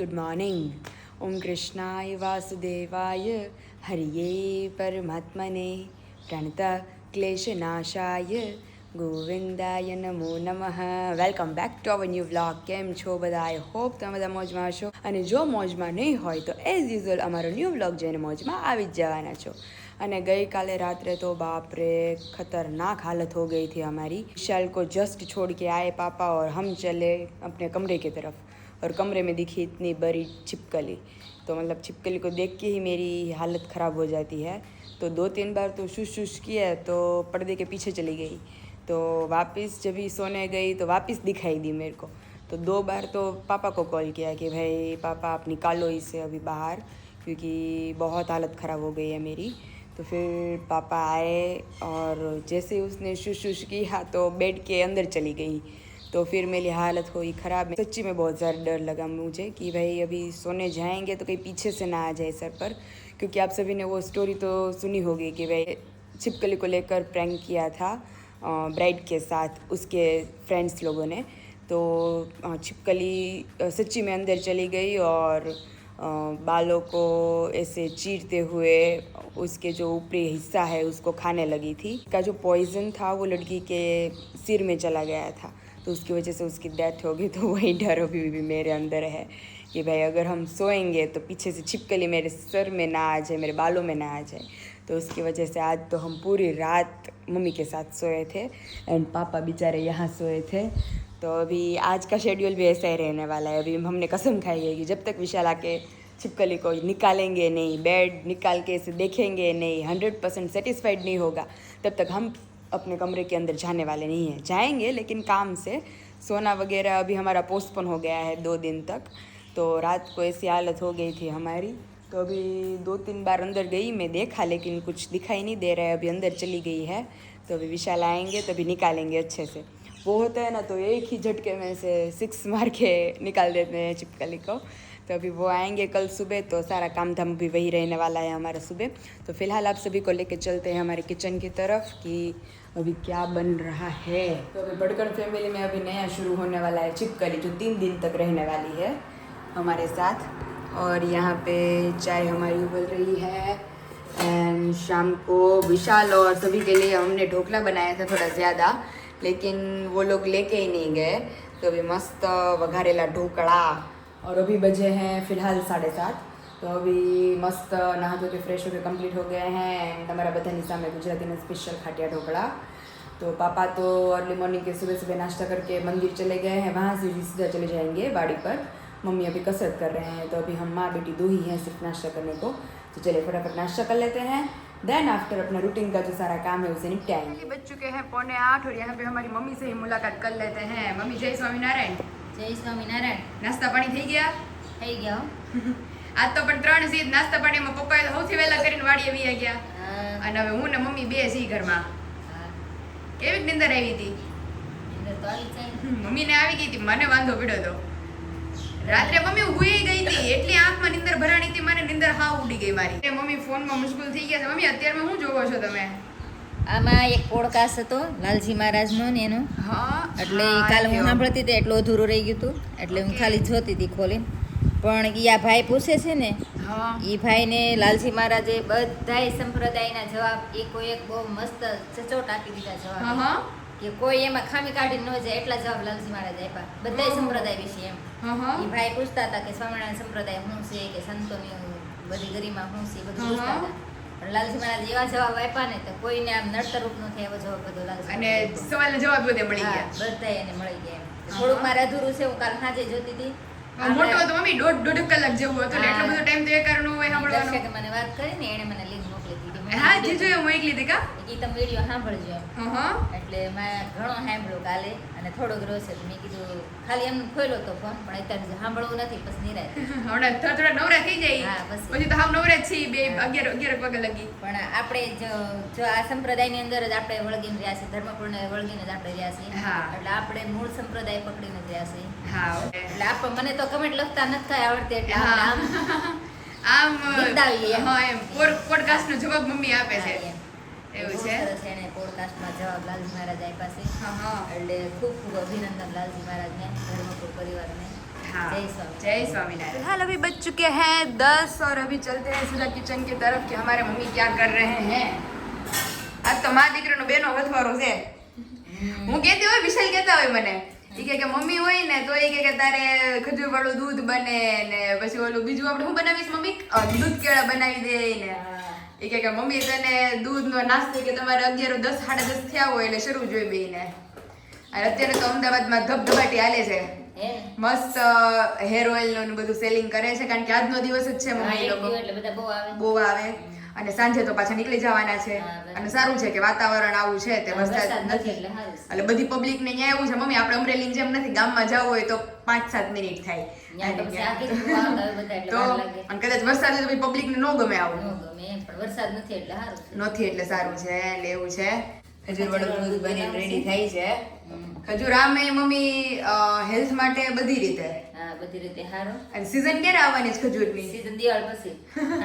Good morning ઓમ કૃષ્ણાય વાસુદેવાય હરિયે પરમાત્મને પ્રણતા ક્લેશનાશાય ગોવિંદાય નમો નમઃ welcome back to our new vlog કેમ છો બધા આઈ હોપ તમે બધા મોજમાં હશો અને જો મોજમાં નહીં હોય તો એઝ યુઝ્યુઅલ અમારો ન્યૂ વ્લોગ જોઈને મોજમાં આવી જ જવાના છો અને ગઈકાલે રાત્રે તો બાપરે ખતરનાક હાલત હો ગઈ હતી હમારી વિશાલ જસ્ટ છોડ કે આએ પાપા ઓર હમ ચલે અપને કમરે કે તરફ और कमरे में दिखी इतनी बड़ी छिपकली। तो मतलब छिपकली को देख के ही मेरी हालत ख़राब हो जाती है। तो दो तीन बार तो शुश शुश किया तो पर्दे के पीछे चली गई। तो वापस जब ही सोने गई तो वापस दिखाई दी मेरे को। तो दो बार तो पापा को कॉल किया कि, भाई, पापा, आप निकालो इसे अभी बाहर, क्योंकि बहुत हालत ख़राब हो गई है मेरी। तो फिर पापा आए और जैसे उसने शुश शुश किया तो बेड के अंदर चली गई। तो फिर मेरी हालत हुई ख़राब। सच्ची में बहुत ज़्यादा डर लगा मुझे कि भाई अभी सोने जाएँगे तो कहीं पीछे से ना आ जाए सर पर, क्योंकि आप सभी ने वो स्टोरी तो सुनी होगी कि भाई छिपकली को लेकर प्रैंक किया था ब्राइड के साथ उसके फ्रेंड्स लोगों ने। तो छिपकली सच्ची में अंदर चली गई और बालों को ऐसे चीरते हुए उसके जो ऊपरी हिस्सा है उसको खाने लगी थी। का जो पॉइजन था वो लड़की के सिर में चला गया था। तो उसकी वजह से उसकी डेथ होगी तो वही डर अभी भी मेरे अंदर है कि भाई अगर हम सोएँगे तो पीछे से छिपकली मेरे सर में ना आ जाए, मेरे बालों में ना आ जाए। तो उसकी वजह से आज तो हम पूरी रात मम्मी के साथ सोए थे एंड पापा बेचारे यहाँ सोए थे। तो अभी आज का शेड्यूल भी ऐसा ही रहने वाला है। अभी हमने कसम खाई है कि जब तक विशाल आके छिपकली को निकालेंगे नहीं बेड निकाल के इसे देखेंगे नहीं हंड्रेड परसेंट सेटिस्फाइड नहीं होगा, तब तक हम अपने कमरे के अंदर जाने वाले नहीं हैं। जाएँगे, लेकिन काम से। सोना वगैरह अभी हमारा पोस्टपोन हो गया है दो दिन तक। तो रात को ऐसी हालत हो गई थी हमारी। तो अभी दो तीन बार अंदर गई मैं देखा, लेकिन कुछ दिखाई नहीं दे रहा है। अभी अंदर चली गई है। तो अभी विशाल आएँगे तो अभी निकालेंगे अच्छे से। वो होता है ना तो एक ही झटके में से सिक्स मार के निकाल देते हैं चिपकली को। तो अभी वो आएँगे कल सुबह तो सारा काम धाम भी वही रहने वाला है हमारा सुबह। तो फ़िलहाल आप सभी को लेके चलते हैं हमारे किचन की तरफ़ कि अभी क्या बन रहा है? तो अभी बड़कन फैमिली में अभी नया शुरू होने वाला है चिपकली, जो तीन दिन तक रहने वाली है हमारे साथ। और यहाँ पे चाय हमारी उबल रही है। एंड शाम को विशाल और सभी के लिए हमने ढोकला बनाया था थोड़ा ज़्यादा, लेकिन वो लोग लेके ही नहीं गए। तो अभी मस्त वघारेला ढोकड़ा और अभी बजे हैं फ़िलहाल साढ़े सात। तो अभी मस्त नहा धो के फ्रेश होकर कंप्लीट हो गए हैं एंड हमारा હે તમારા બધાની गुजराती में स्पेशल खाटिया ढोकड़ा तो पापा तो अर्ली मॉर्निंग के सुबह सुबह नाश्ता करके मंदिर चले गए हैं वहाँ से सीधा चले जाएँगे बाड़ी पर। मम्मी अभी कसरत कर रहे हैं तो अभी हम माँ बेटी दो ही हैं सिर्फ़ नाश्ता करने को। तो चले फटाफट नाश्ता कर लेते हैं। देन आफ्टर अपना रूटीन का जो सारा काम है उसे निपटाएँगे। बज चुके हैं पौने आठ और यहाँ पे हमारी मम्मी से ही मुलाकात कर लेते हैं। मम्मी जय स्वामीनारायण। जय स्वामीनारायण। नाश्ता पानी थी गया गया આજ તો પણ ત્રણ સી નાસ્તા પાણીમાં પપ્પાએ તો સૌથી વહેલા કરીને વાડીએ વી ગયા. અને હવે હું ને મમ્મી બે સી ઘરમાં. હા. કેવી નિંદર આવી હતી? તો આવી જાય ને. મમ્મીને આવી ગઈ હતી મને વાંધો પડ્યો હતો રાત્રે મમ્મી હુઈ ગઈ હતી એટલી આંખમાં નિંદર ભરાણી હતી મને નિંદર હા ઉડી ગઈ મારી. મમ્મી ફોનમાં મુશ્કેલ થઈ ગયા છે. મમ્મી અત્યારમાં શું જોવો છો તમે? આમાં એક પોડકાસ્ટ હતો લાલજી મહારાજનો ને એનો. હા એટલે હા, કાલે હું સાંભળતી હતી એટલું અધૂરું રહી ગયું હતું. એટલે હું ખાલી જોતી હતી ખોલીને. પણ ઈ આ ભાઈ પૂછે છે ને એ ભાઈને લાલજી મહારાજે બધાય સંપ્રદાયના જવાબ એકો એક બહુ મસ્ત સચોટ આપી દીધા જવાબ. કે કોઈ એમાં ખામી કાઢી ન જાય એટલા જવાબ લાલજી મહારાજ આપ્યા. બધાય સંપ્રદાય વિશે એમ. એ ભાઈ પૂછતા હતા કે સ્વામિનારાયણ સંપ્રદાય શું છે કે સંતોની બધી ગરિમા શું છે બધું પૂછતા હતા. પણ લાલજી મહારાજ એવા જવાબ આપ્યા ને તો કોઈને આમ નડતરૂપ ન થાય એવો જવાબ બધો લાલજી અને મહારાજે જવાબ બધે મળી ગયા. બધાય એને મળી ગયા થોડુંક મારે અધૂરું છે હું કાલ સાંજે જોતી હતી. મોટો હતો મમ્મી દોઢ દોઢ કલાક જેવું હતું એટલો હા. બધો ટાઈમ તો એ કરવાનો હોય સાંભળવાનો મને વાત કરી ને એણે મને હા જે જીજુ એ એકલી હતી કા? ઈ તમે વીડિયો સાંભળજો. હા હા એટલે મેં ઘણો સાંભળ્યો કાલે અને થોડોક છે મેં કીધું ખાલી એમ ખોલ્યો તો ફોન પણ અત્યારે સાંભળવું નથી પછી નિરાય હમણાં થોડા થોડા નવરા થઈ જાય. હા, બસ. પછી તો હાવ નવરા છે બે હા. અગિયાર અગિયાર વાગે લગી. પણ આપણે જો જો આ સંપ્રદાયની અંદર જ આપણે વળગીને રહ્યા છીએ ધર્મપૂર્ણ વળગીને જ આપણે રહ્યા છીએ. હા. એટલે આપણે મૂળ સંપ્રદાય પકડીને જ રહ્યા છીએ. હા એટલે આપ મને તો કમેન્ટ લખતા નથી આવડતી એટલે હા. આપણે આમ આમ બિરદાવીએ એમ. હા એમ પોડકાસ્ટ નો જવાબ મમ્મી આપે છે હા, એમ. એવું બહુ છે સરસ એણે પોડકાસ્ટમાં જવાબ લાલજી મહારાજ આપ્યા છે હા હા એટલે ખૂબ ખૂબ અભિનંદન લાલજી મહારાજને ધર્મપુર પરિવારને हाँ જય સ્વામી जय स्वामीनारायण फिलहाल अभी बज चुके हैं दस और अभी चलते हैं सीधा किचन की तरफ कि हमारे मम्मी क्या कर रहे हैं આજ તો મા દીકરીનો બેનો વધવારો છે હું કહેતી હોય વિશાલ કહેતા હોય મને ઈ કે કે મમ્મી હોય ને, તો એ કે કે તારે ખજૂર વાળું દૂધ બને ને પછી ઓલું બીજું આપણે હું બનાવીશ મમ્મી? દૂધ કેળા બનાવી દે ને. એ કે કે મમ્મી, તને દૂધનો નાસ્તો કે તમારે અગિયાર, દસ, સાડા દસ થયા હોય એટલે શરૂ જોઈ બેને અને અત્યારે તો અમદાવાદમાં ધબધબાટી હાલે છે. મસ્ત હેર ઓઇલનું બધું સેલિંગ કરે છે કારણ કે આજનો દિવસ જ છે મમ્મી લોકો. બહુ આવે. અને સાંજે તો પાછા નીકળી જવાના છે. અને સારું છે કે વાતાવરણ આવું છે તે વરસાદ નથી એટલે બધી પબ્લિક ને ન્યાય એવું છે. મમ્મી આપણે અમરેલી જેમ નથી. ગામમાં જવું હોય તો પાંચ સાત મિનિટ થાય. તો અને કદાચ વરસાદ તો પબ્લિક ને ન ગમે આવું. વરસાદ નથી એટલે સારું છે. નથી એટલે સારું છે. એટલે એવું છે. હજુ વડોદરા બનાવશે. રેડી થાય છે. હમ. ખજૂર આમે મમ્મી હેલ્થ માટે બધી રીતે હા બધી રીતે સારું અને સીઝન ક્યારે આવવાની છે ખજૂરની સીઝન દિવાળી પછી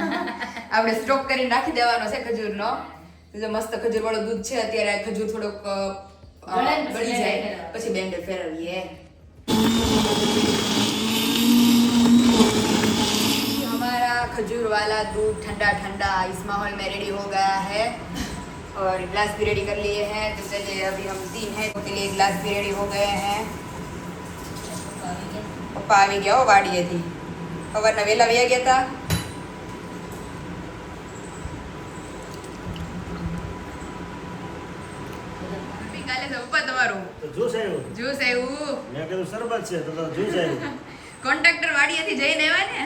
આપણે સ્ટોક કરીને રાખી દેવાનો છે ખજૂરનો તો જો મસ્ત ખજૂર વાળું દૂધ છે અત્યારે આ ખજૂર થોડોક અ, અ, ગળે ને પછી ગળી જાય બેન્ડર ફેરવવાનું. પછી બેન્ડર ફેરવીએ हमारा खजूर वाला दूध ठंडा ठंडा इस माहौल में रेडी हो गया है और ग्लास भी रेडी कर लिए हैं तो चलिए अभी हम तीन हैं तो के लिए ग्लास भी रेडी हो गए हैं આવી ગયા. પપ્પા આવી ગયા હો વાડીએથી સવારના વહેલા વયા ગયા હતા કાલે છે પપ્પા તમારું તો જ્યુસ આવ્યું જ્યુસ આવ્યું મેં કીધું શરબત છે તો તો જ્યુસ આવ્યું કોન્ટ્રાક્ટર વાડીએથી જઈને આવ્યા ને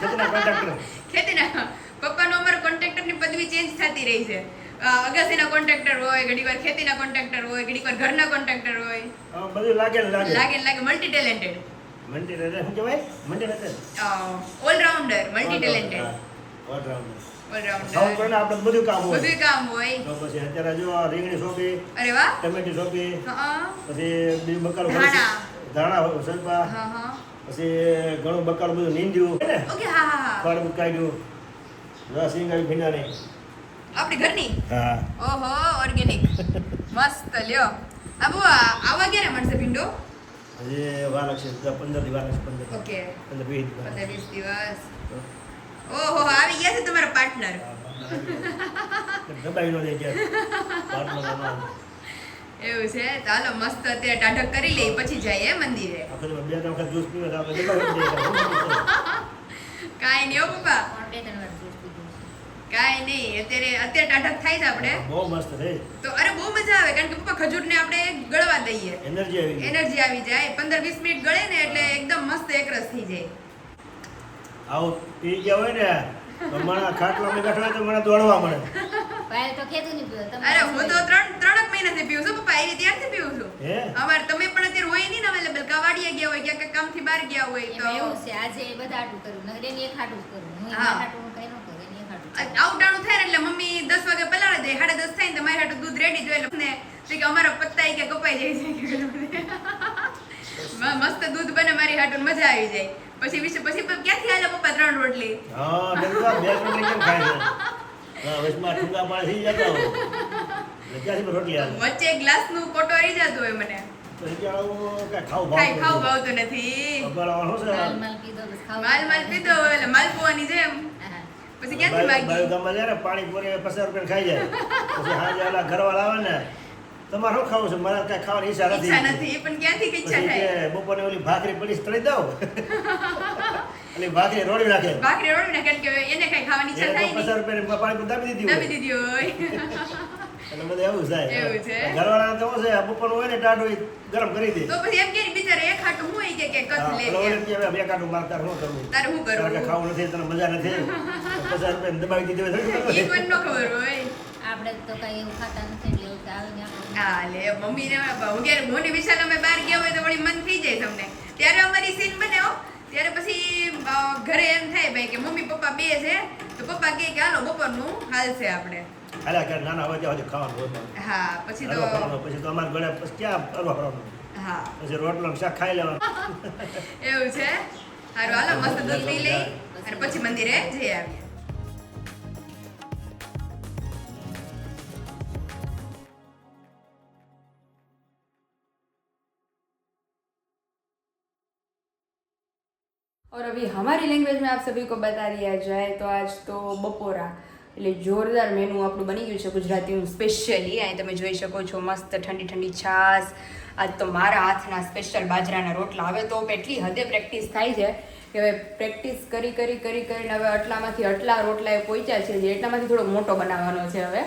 ખેતીના કોન્ટ્રાક્ટર ખેતીના પપ્પાનો અમારો કોન્ટ્રાક્ટરની પદવી ચેન્જ થતી રહી છે અ, અગાસીના કોન્ટ્રાક્ટર હોય ઘડીવાર ખેતીના કોન્ટ્રાક્ટર હોય ઘડીવાર ઘરના કોન્ટ્રાક્ટર હોય. બધું લાગે લાગે લાગે. લાગે મલ્ટી ટેલેન્ટેડ મલ્ટી ટેલેન્ટેડ શું કહેવાય? Multi talented allrounder multi talented allrounder allrounder આપણે બધું કામ હોય. બધું કામ હોય. તો પછી અત્યારે જો રીંગણી સોંપી અરે વાહ. ટમેટી સોંપી હા પછી બીજું બકાલું ધાણા. પછી ઘણું બકાલું બધું નીંદ્યું. ઓકે હા હા હા. કાઢ્યું રસ રીંગણી ભીંડાની. આપણી ઘરની? હા. ઓહો ઓર્ગેનિક મસ્ત લ્યો. આબુ આ- આવા ક્યારે મળશે ભીંડો? હજી વાર લાગશે પંદર દિવસ લાગશે પંદર. ઓકે. પંદર વીસ દી પંદર વીસ દિવસ. ઓહો આવી ગયા છે તમારા પાર્ટનર દબાઈ નો દે આવે. એવું છે? ચાલો મસ્ત અત્યારે ટાઢક કરી લઈ પછી જઈએ એ મંદિરે. બે ત્રણ વખત જ્યુસ પીવે જાય. કાંઈ નહીં હો પપ્પા. બે ત્રણ વાર. કાંઈ નહીં અત્યારે અત્યારે ટાઢક થાય છે આપણે. બહુ મસ્ત રે તો અરે બહુ મજા આવે કારણ કે પપ્પા ખજૂરને આપણે ગળવા દઈએ. એનર્જી આવી એનર્જી આવી જાય. પંદર વીસ મિનિટ ગળે ને એટલે એકદમ મસ્ત એકરસ થઈ જાય. આવું પી ગયા હોય ને તો મને ખાટલામાં બેઠા તો મને દોડવા મળે. પાયલ તો ખેતું નહીં પીવો તમે અરે હું તો ત્રણ ત્રણ જ મહિનાથી પીવું છું પપ્પા આવી ત્યારથી પીવું છું? અમાર તમે પણ અત્યારે હોય નહીં ને અવેલેબલ કાવાડિયા ગયા હોય ક્યાંક કામથી બહાર ગયા હોય તો. એવું છે આજે બધા આટું કર્યું એની એક હાટું કર્યું કરું હું. હા. એમાં આવટાણું થાય ને એટલે મમ્મી દસ વાગે પલાળી દે. સાડા દસ થાય ને તમારી હાટું દૂધ રેડી જોઈએ એટલે ને કે અમારા પત્તા કે કપાઈ જાય છે મસ્ત દૂધ બને મારી હાટું મજા આવી જાય. પછી વિશે પછી ક્યાંથી આલે પપ્પા ત્રણ રોટલી? હા મેં બે રોટલી કેમ ખાય છે? હા વચમાં ઠુંગા પાણી થઈ જતા ક્યાંથી રોટલી આવે વચ્ચે ગ્લાસનું કોટો આવી જતો હોય મને. માલ માલ પીધો માલ માલ પીધો હોય એટલે માલપુવાની જેમ. પછી ક્યાંથી માગી? ગામમાં જાય ને પાણી પૂરી પચાસ રૂપિયા ખાઈ જાય. પછી હાજે ઓલા ઘરવાળા આવે ને તમારે શું ખાવું છે? મારે કાંઈ ખાવાની ઈચ્છા નથી. ઈચ્છા નથી પણ ક્યાંથી ઈચ્છા થાય? બપોરે ઓલી ભાખરી પડી તળી દઉં. એટલે ભાખરી રોડી નાખે. ભાખરી રોડી નાખે કે એને કઈ ખાવાની ઈચ્છા થાય નહીં. પચાસ રૂપિયા પાણી પર દાબી દીધી દાબી દીધી હોય. એટલે બધું એવું થાય. એવું છે. ઘરવાળા તો શું છે બપોર હોય ને ટાઢો ગરમ કરી દે. તો પછી એમ કે ને બિચારા એક હાટું હું કે કે કથ લે કે બે કાટું માર તારે શું કરવું? તારે કરવું? કાંઈ ખાવું નથી તને મજા નથી તો પચાસ રૂપિયા દબાવી દીધી હોય એ પણ નો ખબર હોય. આપણે તો કઈ એવું ખાતા નથી એટલે એવું આવે ને હા લે મમ્મી ને હું ક્યારે મોની વિશાલ અમે બહાર ગયા હોય તો વળી મન થઈ જાય તમને. ત્યારે અમારી સીન બને હો. ત્યારે પછી ઘરે એમ થાય ભાઈ કે મમ્મી પપ્પા બે છે. તો પપ્પા કહે કે હાલો બપોરનું હાલશે આપણે. હાલ્યા કરે નાના હોય ત્યાં સુધી ખાવાનું હોય હા પછી તો હરવા ફરવાનું. પછી તો અમારે ગળે પછી ક્યાં હરવા ફરવાનું હા પછી રોટલો ને શાક ખાઈ લેવાનું એવું છે સારું હાલો મસ્ત દૂધ પી લઈ અને પછી મંદિરે જઈ આવીએ और अभी हमारी लैंग्वेज में आप सभी को बता दिया जाए तो आज तो બપોરા એટલે જોરદાર મેનુ આપણું બની ગયું છે ગુજરાતીનું સ્પેશિયલી અહીં તમે જોઈ શકો છો મસ્ત ઠંડી ઠંડી છાશ. આજ તો મારા હાથના સ્પેશિયલ બાજરાના રોટલા. હવે તો એટલી હદે પ્રેક્ટિસ થાય છે કે હવે પ્રેક્ટિસ કરી કરી કરી, કરીને હવે આટલામાંથી આટલા રોટલા એ પહોંચ્યા છે જે એટલામાંથી થોડો મોટો બનાવવાનો છે હવે.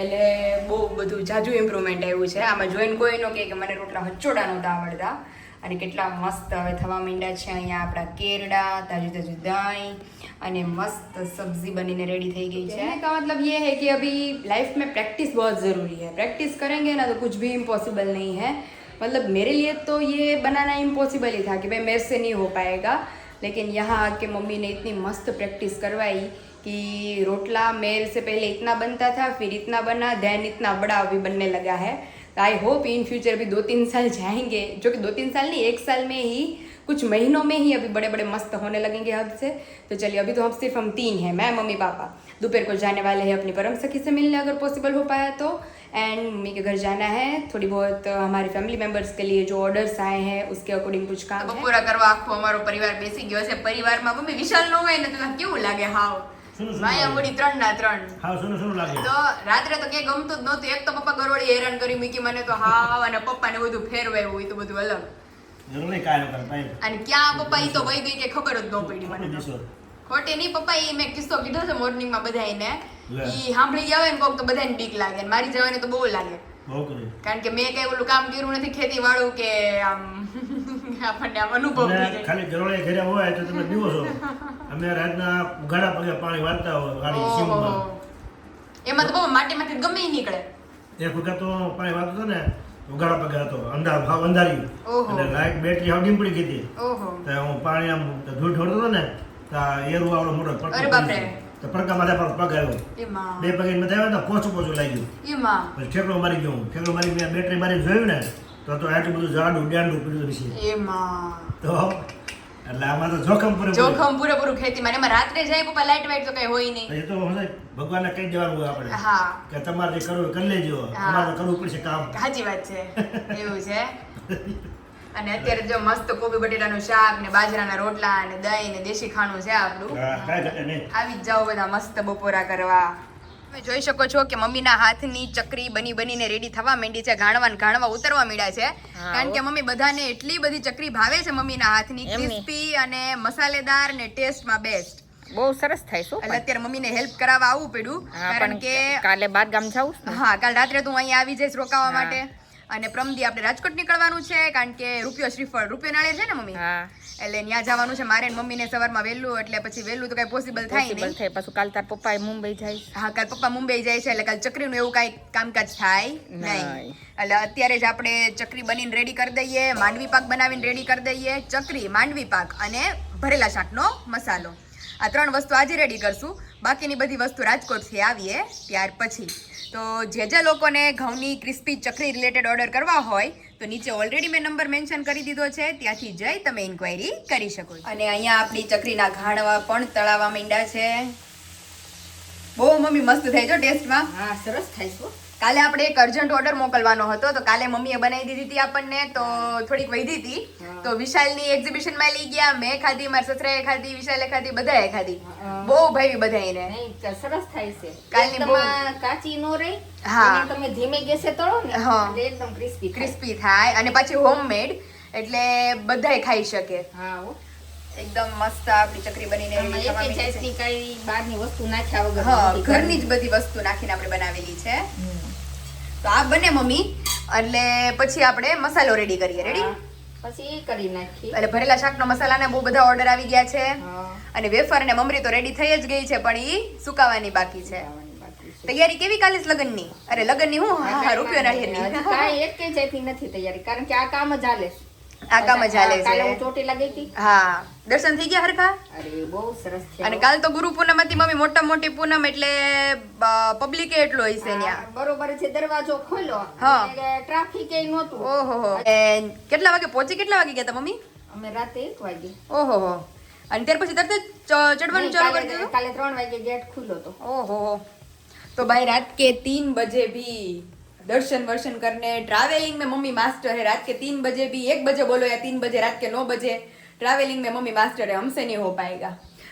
એટલે બહુ બધું જાજુ ઇમ્પ્રુવમેન્ટ આવ્યું છે. આમાં જોઈને કોઈ ન કહે કે મને રોટલા હચોડા નહોતા આવડતા. અને કેટલા મસ્ત હવે થવા માંડ્યા છે અહીંયા આપણા કેરડા તાજું તાજું દહીં અને મસ્ત સબ્જી બનીને રેડી થઈ ગઈ છે कहने का मतलब ये है कि अभी लाइफ में प्रैक्टिस बहुत ज़रूरी है प्रैक्टिस करेंगे ना तो कुछ भी इम्पॉसिबल नहीं है मतलब मेरे लिए तो ये बनाना इम्पॉसिबल ही था कि भाई मेरे से नहीं हो पाएगा लेकिन यहाँ आके मम्मी ने इतनी मस्त प्रैक्टिस करवाई कि रोटला मेरे से पहले इतना बनता था फिर इतना बना देन इतना बड़ा अभी बनने लगा है आई होप इन फ्यूचर अभी दो तीन साल जाएंगे जो कि दो तीन साल नहीं एक साल में ही कुछ महीनों में ही अभी बड़े बड़े मस्त होने लगेंगे हद से तो चलिए अभी तो हम सिर्फ हम तीन हैं मैं मम्मी पापा दोपहर को जाने वाले हैं अपनी परम सखी से मिलने अगर पॉसिबल हो पाया तो एंड मम्मी के घर जाना है थोड़ी बहुत हमारे फैमिली मेंबर्स के लिए जो ऑर्डर्स आए हैं उसके अकॉर्डिंग कुछ काम બપોરા કરવા આખો અમારો પરિવાર બેસી ગયો છે પરિવારમાં મમ્મી વિશાલ ન હોય ને તો કેવું લાગે હાવ શું શું માયા લાગે? મૂડી ત્રણ ના ત્રણ. હા શું શું લાગે? તો રાત્રે તો ક્યાંય ગમતું જ નહોતું. એક તો પપ્પા ગરોળી હેરાન કરી મૂકી મને તો હાવ અને પપ્પાને બધું ફેરવાયું એ તો બધું અલગ. જરૂર નહીં કાંઈ ભાઈ અને ક્યાં પપ્પા ઈ તો વહી ગઈ કે ખબર જ ન પડી મને ખોટે નહીં પપ્પા ઈ મેં કિસ્સો કીધો છે મોર્નિંગમાં બધાયને. લે. ઈ સાંભળી ગયા હોય ને કોક તો બધાને બીક લાગે. ને મારી જવાની તો બહુ લાગે. કારણ કે મેં કઈ ઓલું કામ કર્યું નથી ખેતી વાળું કે આમ આપણને અનુભવ ખાલી ગરોળે ઘરે હોય તો તમે પીવો છો. અમે રાતના ઉઘાડા પગે પાણી વાળતા હોય ગાડી. સીમમાં. એમાં તો બહુ માટીમાંથી ગમે નીકળે. એક વખત તો પાણી વાળતો હતો ને ઉઘાડા પગે હતો અંધાર ભાવ અંધાર્યું. અને લાઈટ બેટરી હાવ ડીમ પડી ગઈ હતી. તો હું પાણી આમ ધૂળ ઢોળતો હતો ને તો એરું આવડો મોટો તો પડકા માથે પર પગ આવ્યો. બે પગે મથે આવ્યો તો પોચું પોચું લાગ્યું. પછી ઠેકડો મારી ગયો. ઠેકડો મારી મેં બેટરી મારી જોયું ને તો તો આટલું બધું જાડું ડાંડું પડ્યું પછી. એમાં તો એટલે આમાં તો જોખમ પૂરે જોખમ પૂરેપૂરું ખેતીમાં ને એમાં રાત્રે જાય પપ્પા લાઈટ વાઈટ તો કઈ હોય નહીં. એ તો હવે ભગવાનને કહી દેવાનું હોય આપણે. હા. કે તમારે જે કરવું કરી લેજો. અમારે કરવું પડશે કામ. સાચી વાત છે. એવું છે. અને અત્યારે જો મસ્ત કોબી બટેટાનું શાક ને બાજરાના રોટલા ને દહીં ને દેશી ખાણું છે આપણું. આવી જ જાઓ બધા મસ્ત બપોરા કરવા. તમે જોઈ શકો છો કે મમ્મીના હાથની ચકરી બની બનીને રેડી થવા માંડી છે ઘાણવા ગાણવા ઉતરવા માંડ્યા છે. કારણ કે મમ્મી બધાને એટલી બધી ચકરી ભાવે છે મમ્મીના હાથની. ક્રિસ્પી અને મસાલેદાર ને ટેસ્ટમાં બેસ્ટ બહુ સરસ થાય શું એટલે અત્યારે મમ્મીને હેલ્પ કરાવવા આવવું પડ્યું કારણ કે કાલે બાર ગામ જાઉં હા કાલ રાત્રે તું અહીંયા આવી જઈશ રોકાવા માટે. અને પ્રમદી આપણે રાજકોટ નીકળવાનું છે કારણ કે રૂપિયો શ્રીફળ રૂપિયો નાળે છે ને મમ્મી? હા. એટલે ત્યાં જવાનું છે મારે ને મમ્મીને સવારમાં વહેલું એટલે પછી વહેલું તો કઈ પોસિબલ થાય નહીં. થાય પાછું કાલ તાર પપ્પા મુંબઈ જાય. હા કાલ પપ્પા મુંબઈ જાય છે એટલે કાલ ચકરીનું એવું કાંઈ કામકાજ થાય નહીં. નહીં. એટલે અત્યારે જ આપણે ચકરી બનીને રેડી કરી દઈએ માંડવી પાક બનાવીને રેડી કરી દઈએ. ચકરી માંડવી પાક અને ભરેલા શાકનો મસાલો. આ ત્રણ વસ્તુ આજે રેડી કરશું. બાકીની બધી વસ્તુ રાજકોટથી આવીએ ત્યાર પછી. તો જે જે લોકોને ઘઉંની ક્રિસ્પી ચકરી રિલેટેડ ઓર્ડર કરવા હોય તો નીચે ઓલરેડી મેં નંબર મેન્શન કરી દીધો છે. ત્યાંથી જઈ તમે ઇન્ક્વાયરી કરી શકો છો. અને અહીંયા આપણી ચકરીના ઘાણવા પણ તળાવા માંડ્યા છે. બહુ મમ્મી મસ્ત થાય છે ટેસ્ટમાં. હા સરસ થાય શું કાલે આપણે એક અર્જન્ટ ઓર્ડર મોકલવાનો હતો તો કાલે મમ્મીએ બનાવી દીધી હતી આપણને તો થોડીક વધી હતી. તો વિશાલની એક્ઝિબિશનમાં લઈ ગયા મેં ખાધી મારા સસરાએ ખાધી વિશાલે ખાધી બધાએ ખાધી. બહુ ભાવી બધાને સરસ થાય છે કાલની કાચી નો રહી હા. તમે ધીમે ગેસે તળો ને. એટલે એકદમ ક્રિસ્પી ક્રિસ્પી થાય અને પછી હોમમેડ એટલે બધાય ખાઈ શકે હા એકદમ મસ્ત આપણી ચકરી બનીને કઈ બહારની વસ્તુ નાખ્યા વગર ઘરની જ બધી વસ્તુ નાખીને આપણે બનાવેલી છે. તો આ બને મમ્મી. એટલે પછી આપણે મસાલો રેડી કરીએ. રેડી પછી કરી નાખી એટલે ભરેલા શાકનો મસાલાને બહુ બધા ઓર્ડર આવી ગયા છે. અને વેફર અને મમરી તો રેડી થઈ જ ગઈ છે પણ ઈ સુકાવાની બાકી છે. તૈયારી કેવી કાલે લગ્નની? અરે લગ્નની હું? હા રૂપિયો હજી નાળિયેરની એક એકેય જાતની નથી તૈયારી કારણ કે આ કામ જ હાલે છે. આ કામ જ હાલે છે. હું ચોટીલા ગઈ હતી. હા. દર્શન થઈ ગયા હરખા? અરે બહુ સરસ છે. અને કાલ તો ગુરુ પૂનમ હતી મમ્મી મોટા મોટી પૂનમ એટલે પબ્લિક એટલો હશે ત્યાં. બરોબર છે દરવાજો ખોલ્યો. હા. ટ્રાફિક એ નહોતું. ઓહો કેટલા વાગે પહોંચી કેટલા વાગે ગયા હતા મમ્મી? અમે રાતે 1 વાગે. ઓહો અને ત્યાર પછી તરત ચડવાનું ચાલુ કરી દીધું? કાલે 3 વાગે ગેટ ખુલ્લો તો ઓહો તો ભાઈ રાત કે 3 બજે ભી. दर्शन वर्शन करने ट्रैवलिंग में मम्मी मास्टर है रात के तीन बजे भी एक बजे बोलो या तीन बजे रात के नौ बजे ट्रैवलिंग में मम्मी मास्टर है हमसे नहीं हो पाएगा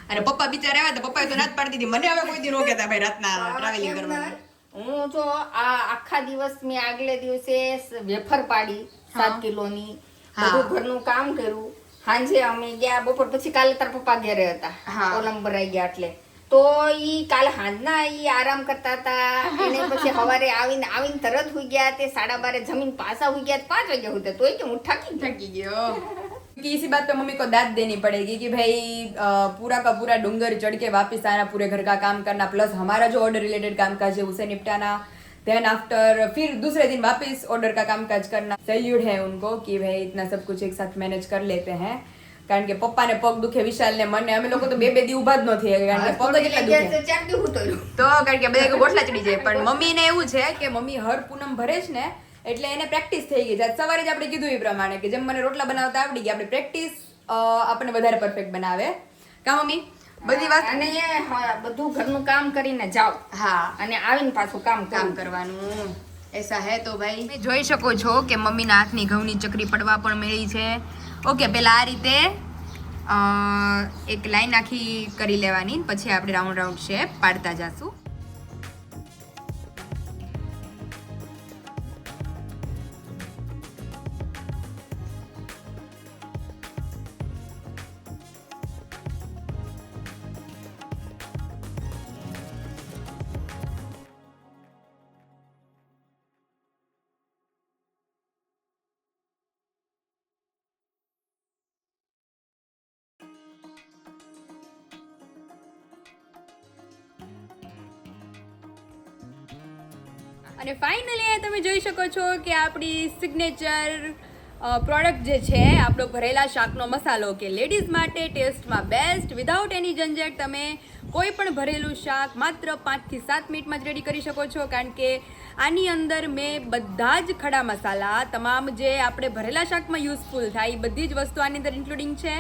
અને પપ્પા બિચારા આવ્યા તો પપ્પાએ તો ના જ પાડી દીધી મને હવે કોઈ દી નો કહેતા ભાઈ રાતના ટ્રાવેલિંગ કરવાનું હું જો આ આખા દિવસ મેં આગલે દિવસે સ- વેફર પાડી સાત કિલોની હા. બધું ઘરનું કામ કર્યું સાંજે અમે ગયા બપોર પછી કાલે તાર પપ્પા ઘેરે હતા હા. કોલંબર આવી ગયા એટલે તો ઈ કાલે હાંજના ઈ આરામ કરતા હતા એને પછી સવારે આવીને આવીને તરત હુઈ ગયા તે સાડા બારે જમીન પાછા હુઈ ગયા તો પાંચ વાગ્યા હુઈ તોય કે હું થાકી ગઈ थकी गयो क्योंकि इसी बात पे मम्मी को दाद देनी पड़ेगी कि भाई अ, पूरा का पूरा डूंगर चढ़ के वापस आना पूरे घर का काम करना प्लस हमारा जो ऑर्डर रिलेटेड कामकाज है उसे निपटाना देन आफ्टर फिर दूसरे दिन वापस ऑर्डर का कामकाज करना सैल्यूट है उनको कि भाई इतना सब कुछ एक साथ मैनेज कर लेते हैं કારણ કે પપ્પાને પગ દુખે વિશાલ ને મને અમે લોકો તો બે બે દી ઊભા જ નથી કારણ કે પગ જ એટલા દુખે. તો કારણ કે બધા ગોઠલા ચડી જાય પણ મમ્મીને એવું છે કે મમ્મી હર પૂનમ ભરે છે ને એટલે એને પ્રેક્ટિસ થઈ ગઈ છે. સવારે જ આપણે કીધું એ પ્રમાણે કે જેમ મને રોટલા બનાવતા આવડી ગયા આપણે પ્રેક્ટિસ આપણને વધારે પરફેક્ટ બનાવે. કા મમ્મી? બધી વાત? અને બધું ઘરનું કામ કરીને જાઓ. હા. અને આવીને પાછું કામ કામ કરવાનું. એસા હે તો ભાઈ. જોઈ શકો છો કે મમ્મીના હાથની ઘઉંની ચકરી પડવા પણ મળી છે. ઓકે પહેલાં આ રીતે એક લાઈન આખી કરી લેવાની, પછી આપણે રાઉન્ડ રાઉન્ડ શેપ પાડતા જાશું. કે આપણી સિગ્નેચર પ્રોડક્ટ જે છે, આપણો ભરેલા શાકનો મસાલો કે લેડીઝ માટે ટેસ્ટમાં બેસ્ટ વિધાઉટ એની ઝંઝટ તમે કોઈ પણ ભરેલું શાક માત્ર પાંચથી સાત મિનિટમાં જ રેડી કરી શકો છો. કારણ કે આની અંદર મેં બધા જ ખડા મસાલા, તમામ જે આપણે ભરેલા શાકમાં યુઝફુલ થાય એ બધી જ વસ્તુ આની અંદર ઇન્ક્લુડિંગ છે.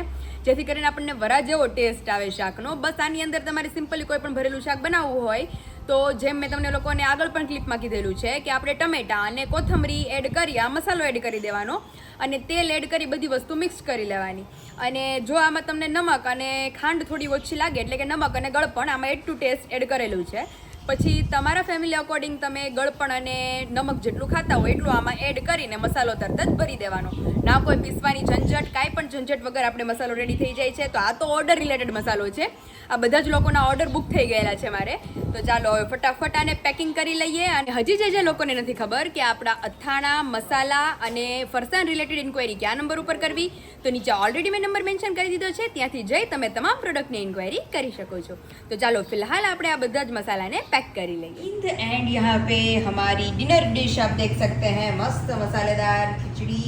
જેથી કરીને આપણને વરા જેવો ટેસ્ટ આવે શાકનો. બસ આની અંદર તમારે સિમ્પલી કોઈ પણ ભરેલું શાક બનાવવું હોય તો જેમ મેં તમને લોકોને આગળ પણ ક્લિપમાં કીધેલું છે કે આપણે ટમેટા અને કોથમરી એડ કરી, આ મસાલો એડ કરી દેવાનો અને તેલ એડ કરી બધી વસ્તુ મિક્સ કરી લેવાની. અને જો આમાં તમને નમક અને ખાંડ થોડી ઓછી લાગે, એટલે કે નમક અને ગળપણ આમાં એડ ટુ ટેસ્ટ એડ કરેલું છે. પછી તમારા ફેમિલી અકોર્ડિંગ તમે ગળપણ અને નમક જેટલું ખાતા હોય એટલું આમાં એડ કરીને મસાલો તરત જ ભરી દેવાનો. ના કોઈ પીસવાની ઝંઝટ, કાંઈ પણ ઝંઝટ વગર આપણે મસાલો રેડી થઈ જાય છે, તો આ તો ઓર્ડર રિલેટેડ મસાલો છે. આ બધા જ લોકોના ઓર્ડર બુક થઈ ગયેલા છે મારે. તો ચાલો હવે ફટાફટ આને પેકિંગ કરી લઈએ અને હજી જે જે લોકોને નથી ખબર કે આપણા અથાણા, મસાલા અને ફરસાણ રિલેટેડ ઇન્ક્વાયરી કયા નંબર ઉપર કરવી, તો નીચે ઓલરેડી મેં નંબર મેન્શન કરી દીધો છે, ત્યાંથી જઈ તમે તમામ પ્રોડક્ટની ઇન્ક્વાયરી કરી શકો છો. તો ચાલો ફિલહાલ આપણે આ બધા જ મસાલાને પેક કરી લઈએ ઇન ધ એન્ડ यहाँ पे हमारी डिनर डिश आप देख सकते हैं मस्त मसालेदार खिचड़ी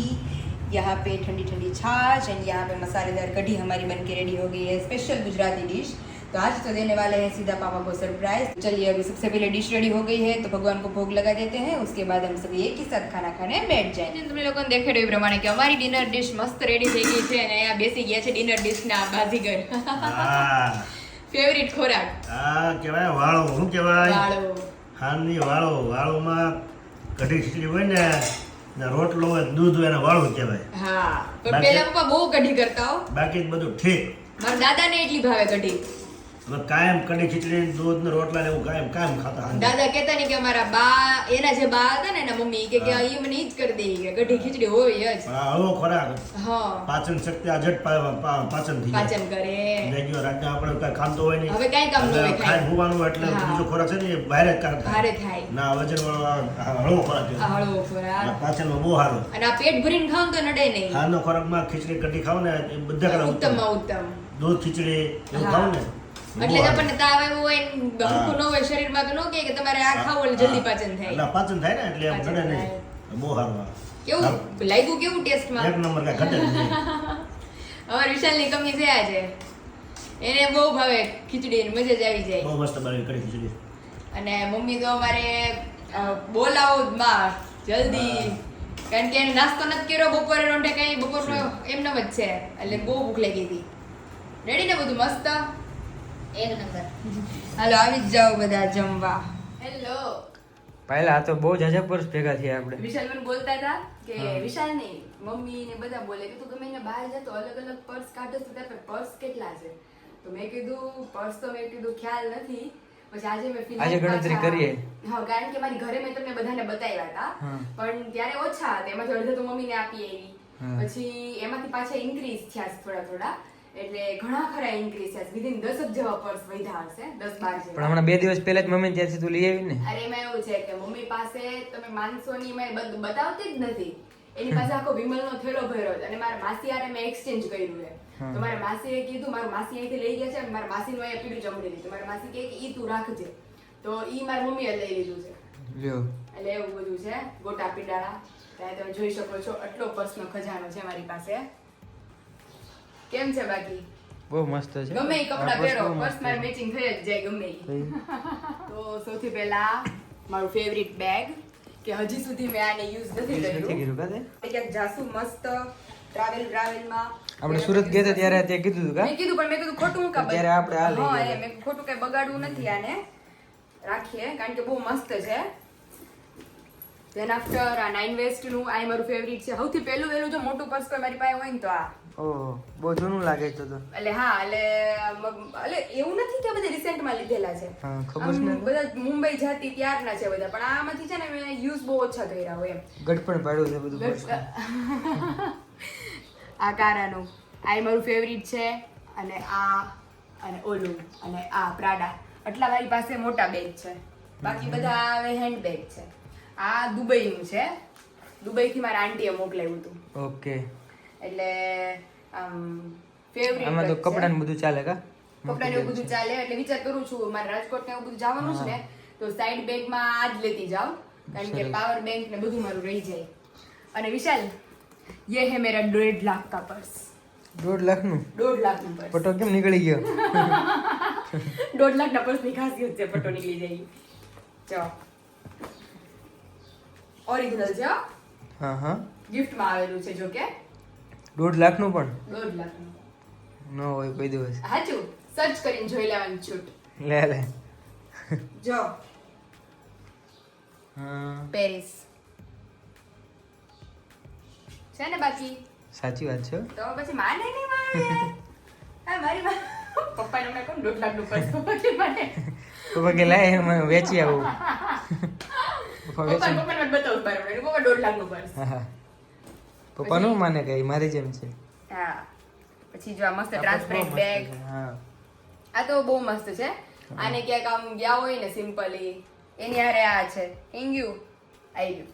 यहाँ पे ठंडी ठंडी छाछ एंड यहाँ पे मसालेदार कढ़ी हमारी बन के रेडी हो गई है स्पेशल गुजराती डिश तो आज तो देने वाले हैं सीधा पापा को सरप्राइज चलिए अभी सबसे पहले डिश रेडी हो गई है तो भगवान को भोग लगा देते हैं उसके बाद हम सभी एक ही साथ खाना खाने बैठ जाए તમને લોકોને દેખાડ્યું એ પ્રમાણે કે અમારી ડિનર ડિશ મસ્ત રેડી થઈ ગઈ છે અને અહીંયા બેસી ગયા છે ડિનર ડિશના બાજીગર હા ફેવરિટ ખોરાક? આ કહેવાય વાળો શું કહેવાય? વાળો. ખાંડની વાળો. વાળોમાં કઢી ખીચડી હોય ને ને રોટલો હોય દૂધ હોય ને વાળું કહેવાય. હા. પણ પેલા પપ્પા બહુ કઢી કરતા હો. બાકી બધું ઠીક. મારા દાદાને એટલી ભાવે કઢી. કાયમ કઢી ખીચડી દૂધ ને રોટલા ને એવું કાયમ કાયમ ખાતા દાદા કહેતા ને કે અમારા બા એના જે બા હતા ને એના મમ્મી કે કે. એ મને ઈ જ કરી દે કે કઢી ખીચડી હોય જ. હા હળવો ખોરાક. હા. પાચન શક્તિ આ ઝટ પાચન થઈ પાચન કરે. રેગ્યુલર રાતના આપણે કાંઈ ખાતો હોય નહીં. હવે કાંઈ કામ ન હોય ખાઈ હોવાનું એટલે. બીજો ખોરાક છે ને એ બહાર જ કરતા ભારે થાય. ના વજન વાળો હળવો ખોરાક હળવો ખોરાક. પાચન બહુ સારું. અને આ પેટ ભરીને ખાવ તો નડે નહીં. ખાવાનો ખોરાકમાં ખીચડી કઢી ખાવ ને બધા ઉત્તમ. ઉત્તમ દૂધ ખીચડી એવું ખાવ ને એટલે જ આપણને તાવ આવ્યો હોય હલકું ન હોય શરીરમાં તો ન કે તમારે આ ખાવો એટલે જલ્દી પાચન થાય. એટલે પાચન થાય ને એટલે એમ ઘટે નહીં. બહુ સારું કેવું? લાગ્યું કેવું એક ટેસ્ટમાં નંબર કા ઘટે નહીં. અમારા વિશાલની કમી છે આજે. એને બહુ ભાવે ખીચડી ને મજા જ આવી જાય. બહુ મસ્ત બની કઢી ખીચડી. અને મમ્મી તો અમારે બોલાવો જ માં જલ્દી. કારણ કે એને નાસ્તો નથી કર્યો બપોરે રોંઢે કઈ બપોરનો એમનો જ છે. એટલે બહુ ભૂખ લાગી હતી. રેડી ને બધું મસ્ત? એક નંબર. હાલો આવી જ જાઓ બધા જમવા. હેલો. પહેલા તો બહુ જાજા પર્સ ભેગા થયા આપણે. વિશાલ મને બોલતા હતા કે વિશાલ ને મમ્મી ને બધા બોલે કે તું ગમે ને બહાર જતો અલગ અલગ પર્સ કાઢો તો તારે પર્સ કેટલા છે? તો મેં કીધું પર્સ તો મેં કીધું ખ્યાલ નથી. પછી આજે મેં આજે ગણતરી કરીએ. હા કારણ કે મારી ઘરે મેં તમને બધાને બતાવ્યા હતા. પણ ત્યારે ઓછા હતા. એમાંથી અડધા તો મમ્મીને આપી. આવી પછી એમાંથી પાછા ઇન્ક્રીઝ થયા થોડા થોડા. એટલે ઘણા ખરા ઇન્ક્રીઝ છે વિધિન દસ જ જેવા પર્સ વધ્યા હશે દસ બાર પણ હમણાં બે દિવસ પહેલા જ મમ્મી ત્યાંથી તું લઈ આવી ને? અરે એમાં એવું છે કે મમ્મી પાસે તમે માનસો ની મેં બધું બતાવતી જ નથી. એની પાસે આખો વિમલનો થેલો ભર્યો છે અને મારા માસી આરે મેં એક્સચેન્જ કર્યું છે. તો મારા માસીએ કીધું મારા માસી અહીંથી લઈ ગયા છે અને મારા માસીનું અહીંયા પીડું ચમડી દીધું મારા માસી કહે કે ઈ તું રાખજે. તો ઈ મારી મમ્મીએ લઈ લીધું છે. એટલે એવું બધું છે ગોટા પીડાળા. ત્યાં તમે જોઈ શકો છો આટલો પર્સનો ખજાનો છે મારી પાસે. કેમ છે બાકી? બહુ મસ્ત છે. ગમે એ કપડાં પહેરો બહુ મસ્ત પર્સ મારે છે. મેચિંગ થઈ જ જાય ગમે તો સૌથી પહેલા મારું ફેવરિટ બેગ કે હજી સુધી મેં આને યુઝ નથી કર્યું? ક્યાંક જાસુ મસ્ત ટ્રાવેલ ટ્રાવેલમાં આપણે સુરત ગયા હતા ત્યારે તે કીધું હતું કા? મેં કીધું પણ મેં કીધું ખોટું કા ત્યારે આપણે આ લઈ હા મેં ખોટું કઈ બગાડવું નથી આને. રાખીએ કારણ કે બહુ મસ્ત છે. દેન આફ્ટર આ નાઇન વેસ્ટનું આ મારું ફેવરિટ છે. સૌથી પહેલું વહેલું જો મોટું પર્સ કોઈ મારી પાસે હોય ને તો આ. ઓહો બહુ જૂનું લાગે છે તો. એટલે હા એટલે એટલે એવું નથી કે બધા રિસેન્ટમાં લીધેલા છે. ખબર છે બધા મુંબઈ જાતી ત્યારના છે બધા પણ આમાંથી છે ને મેં યુઝ બહુ ઓછા કર્યા હોય એમ. ગટપણ પાડ્યું છે બધું આ કારાનું. આ મારું ફેવરિટ છે અને આ અને ઓલું અને આ પ્રાડા આટલા મારી પાસે મોટા બેગ છે. બાકી બધા હવે હેન્ડબેગ છે. આ દુબઈનું છે. દુબઈથી મારા આંટીએ મોકલાવ્યું હતું. ઓકે એટલે આમ ફેવરિટ આમાં તો કપડા બધું ચાલે કા? કપડાં ને એવું બધું ચાલે એટલે વિચાર કરું છું મારે રાજકોટ ને એવું બધું જવાનું છે ને તો સાઈડ બેગમાં આ જ લેતી જાઉં કારણ કે પાવર બેંક ને બધું મારું રહી જાય. અને વિશાલ યે હે મેરા દોઢ લાખ કા પર્સ દોઢ લાખનું? દોઢ લાખનું પર્સ પટો કેમ નીકળી ગયો? દોઢ લાખ ના પર્સની ખાસિયત છે ફોટો નીકળી જાય. ચો ઓરિજિનલ છે હા. હા ગિફ્ટમાં આવેલું છે જો કે દોઢ લાખનું પણ? દોઢ લાખનું ન હોય કોઈ દિવસ. સાચું સર્ચ કરીને જોઈ લેવાની છૂટ. લે લે. જો. પેરિસ છે ને બાકી? સાચી વાત છે તો પછી માને નહીં માને હા મારી માં પપ્પાને મેં કોણ દોઢ લાખનું પર્સ પપ્પા કે માને? પપ્પા કે લાય અમે વેચી આવું. પપ્પા વેચી. પપ્પાને મને બતાવું બરાબર પપ્પા દોઢ લાખનું પર્સ. હા હા પપ્પા નું માને કે મારી જેમ છે. હા. પછી જો આ મસ્ત ટ્રાન્સપરન્ટ બેગ હા. આ તો બહુ મસ્ત છે. આને ક્યાંક આમ ગયા હોય ને સિમ્પલી એની હારે આ છે. હિંગ્યું આવી ગયું.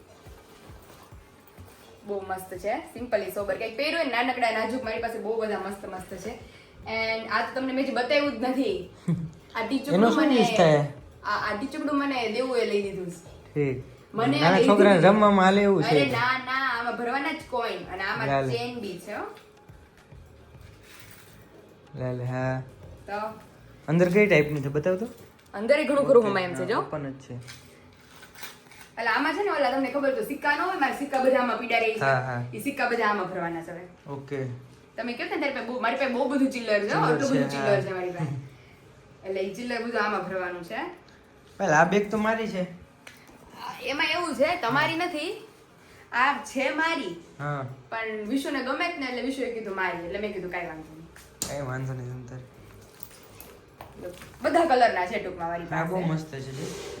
બહુ મસ્ત છે. Simply sober. કંઈક પહેર્યું નાનકડા નાજુક મારી પાસે બહુ બધા મસ્ત મસ્ત છે. એન્ડ આ તો તમને મેં બતાવ્યું જ નથી. આ એનો ટીચુકડું મને આ આ ટીચુકડું મને દેવું એ લઈ દીધું છે. ઠીક. મને છોકરાને રમવામાં હાલે એવું છે. ના ના આમાં ભરવાના જ કોઈન અને આમાં ચેન બી છે લે લે હા. તો? અંદર કઈ ટાઈપનું છે બતાવ તો? અંદર ઘણું ખરું હમાય એમ છે જો. ઓપન જ છે. એટલે આમાં છે ને ઓલા તમને ખબર તો સિક્કા નો હોય મારા સિક્કા બધા આમાં પીડા રહી હા, હા. છે એ સિક્કા બધા આમાં ભરવાના છે ઓકે. તમે કહો ને ત્યારે પાસે મારી પાસે બહુ બધું ચિલ્લર છે આટલું બધું ચિલ્લર છે મારી પાસે. એટલે એ ચિલ્લર બધું આમાં ભરવાનું છે. પહેલા આ બેગ તો મારી છે. એમાં એવું છે તમારી નથી. આ છે મારી હા. પણ વિશુને ગમે જ ને એટલે વિશુએ કીધું મારી એટલે મેં કીધું કાંઈ વાંધો નહીં. કઈ વાંધો નહીં અંતર. બધા કલરના છે ટૂંકમાં મારી પાસે બહુ મસ્ત છે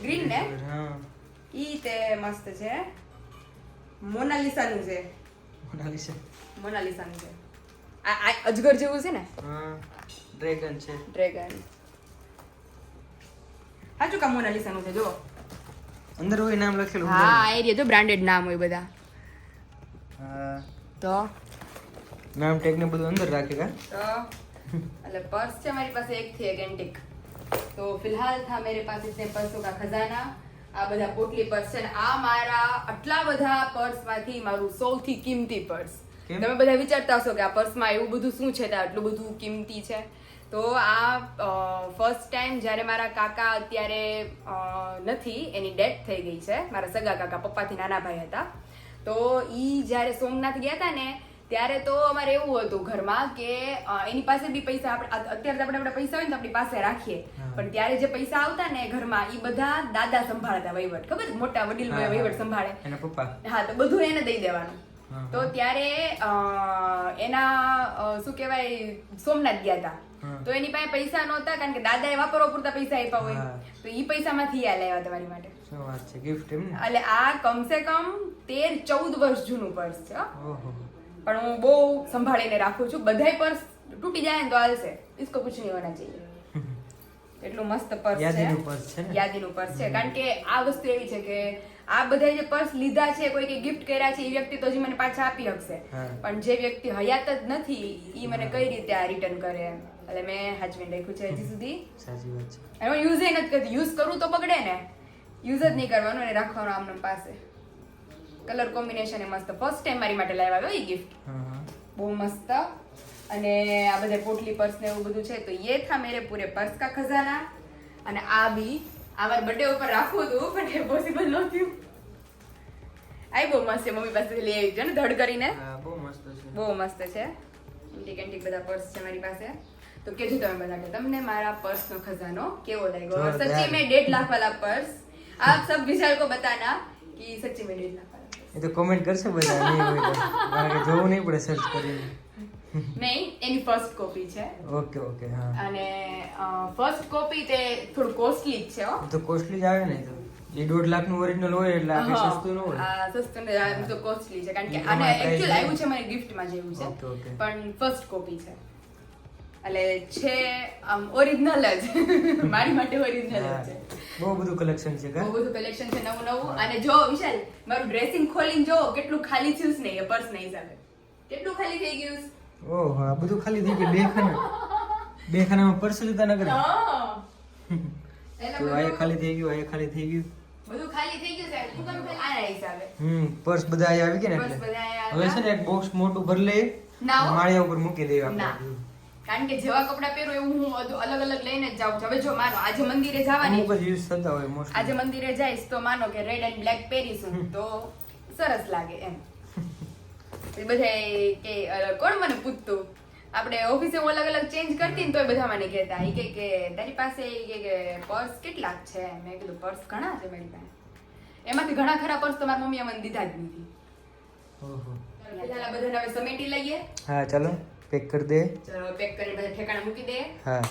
ગ્રીન ને? હા. ઈ તે મસ્ત છે. મોનાલિસાનું છે. મોનાલિસા. મોનાલિસાનું છે. આ આ અજગર જેવું છે ને? હા. ડ્રેગન છે. ડ્રેગન. સાચું કા મોનાલિસાનું છે જો અંદર હોય નામ લખેલું હા એરિયા જો બ્રાન્ડેડ નામ હોય બધા. હા તો? નામ ટેગ ને બધું અંદર રાખે કા? તો? એટલે પર્સ છે મારી પાસે એક થી એક એન્ટિક તો ફિલહાલ થા મેરે પાસે ઇતને પર્સો કા ખજાના. આ બધા પોટલી પર્સ છે આ મારા આટલા બધા પર્સમાંથી મારું સૌથી કિંમતી પર્સ તમે બધા વિચારતા હશો કે આ પર્સમાં એવું બધું શું છે? આટલું બધું કિંમતી છે. તો આ ફર્સ્ટ ટાઈમ જ્યારે મારા કાકા અત્યારે નથી એની ડેથ થઈ ગઈ છે. મારા સગા કાકા પપ્પાથી નાના ભાઈ હતા. તો ઈ જ્યારે સોમનાથ ગયા હતા ને ત્યારે તો અમારે એવું હતું ઘરમાં કે એની પાસે બી પૈસા આપણે અત્યારે આપણે આપણે પૈસા હોય ને આપણી પાસે રાખીએ. પણ ત્યારે જે પૈસા આવતા ને ઘરમાં એ બધા દાદા સંભાળતા વહીવટ. ખબર? મોટા વડીલ. વહીવટ સંભાળે. એના પપ્પા? હા તો બધું એને દઈ દેવાનું. તો ત્યારે એના શું કહેવાય સોમનાથ ગયા હતા તો એની પાસે પૈસા નહોતા કારણ કે દાદાએ વાપરવા પૂરતા પૈસા આપ્યા હોય. તો એ પૈસામાંથી આ લાવ્યા તમારી માટે. શું વાત છે ગિફ્ટ એમ એટલે આ કમસે કમ તેર ચૌદ વર્ષ જૂનું પર્સ છે પણ હું બહુ સંભાળીને રાખું છું. બધાય પર્સ તૂટી જાય ને તો હાલશે. ઇસકો કુછ નહીં હોના ચાહીએ એટલું મસ્ત પર્સ છે. યાદીનું પર્સ છે કારણ કે આ વસ્તુ એવી છે કે આ બધા જે પર્સ લીધા છે કોઈ કે ગિફ્ટ કર્યા છે એ વ્યક્તિ તો હજી મને પાછા આપી શકશે પણ જે વ્યક્તિ હયાત જ નથી એ મને કઈ રીતે આ રિટર્ન કરે એટલે મેં હાજમેન્ટ રાખ્યું છે હજી સુધી. સાચી વાત છે. યુઝ નથી કરતી. યુઝ કરું તો બગડે ને. યુઝ જ નહીં કરવાનો અને રાખવાનો આમને પાસે. કલર કોમ્બિનેશન એ મસ્ત. ફર્સ્ટ ટાઈમ મારી માટે લાવ્યા આવ્યો એ ગિફ્ટ બહુ મસ્ત. અને આ બધા પોટલી પર્સ ને એવું બધું છે તો યે થા મેરે પૂરે પર્સ કા ખજાના. અને આ બી આ મારા બર્થડે ઉપર રાખવું હતું પણ એ પોસિબલ ન આઈ બહુ મસ્ત મમ્મી પાસે લઈ આવી છે ને ધડ કરીને. બહુ મસ્ત છે. બહુ મસ્ત છે. એન્ટિક એન્ટિક બધા પર્સ છે મારી પાસે. તો કેજો તમે બધા કે તમને મારા પર્સનો ખજાનો કેવો લાગ્યો? સચ્ચી મેં 1.5 લાખ વાળા પર્સ. આપ સબ વિશાલ કો બતાના કે સચ્ચી મેં 1.5 લાખ. એ તો કોમેન્ટ કરશે બધા કારણ કે જોવું નહીં પડે સર્ચ કરી નહીં એની ફર્સ્ટ કોપી છે. ઓકે ઓકે હા. અને ફર્સ્ટ કોપી તે થોડું કોસ્ટલી જ છે હો. તો કોસ્ટલી જ આવે ને તો. એ દોઢ લાખનું ઓરિજિનલ હોય એટલે આપણે સસ્તું ન હોય. સસ્તું ને તો કોસ્ટલી છે કારણ કે આને એક્ચ્યુઅલ આવ્યું છે મને ગિફ્ટમાં જેવું છે. પણ ફર્સ્ટ કોપી છે. એટલે છે આમ ઓરિજિનલ જ. મારી માટે ઓરિજિનલ જ છે. બહુ બધું કલેક્શન છે બહુ બધું કલેક્શન છે નવું નવું. અને જો વિશાલ મારું ડ્રેસિંગ ખોલીને જો કેટલું ખાલી થયું છે ને એ પર્સ નહીં હિસાબે. કેટલું ખાલી થઈ ગયું છે? ઓહો આ બધું ખાલી થઈ ગયું બે ખાના બે ખાનામાં પર્સ લીધા નગર હા. તો આ ખાલી થઈ ગયું આ ખાલી થઈ ગયું. બધું ખાલી થઈ ગયું સાહેબ શું કામ? આના હિસાબે. હમ પર્સ બધા આવી ગયા ને એટલે? હવે છે ને એક બોક્સ મોટું ભરી લઈએ માળિયા ઉપર મૂકી દેવા આપણે. કારણ કે જેવા કપડાં પહેરું એવું હું અલગ અલગ લઈને જ જાઉં છું. હવે જો માનો આજે મંદિરે જવાની આજે મંદિરે જઈશ તો માનો કે રેડ એન્ડ બ્લેક પહેરીશું તો સરસ લાગે એમ. એ બધા કે કોણ મને પૂછતું? આપણે ઓફિસે હું અલગ અલગ ચેન્જ કરતી ને તોય બધા મને કહેતા. એ કે કે તારી પાસે એ કે પર્સ કેટલાક છે? મેં કીધું પર્સ ઘણા છે મારી પાસે. એમાંથી ઘણા ખરા પર્સ તો મારી મમ્મીએ મને દીધા જ નથી. બધાને હવે સમેટી લઈએ. હા ચાલો. પેક કરી દે. ચલો પેક કરીને બધા ઠેકાણે મૂકી દે. હા.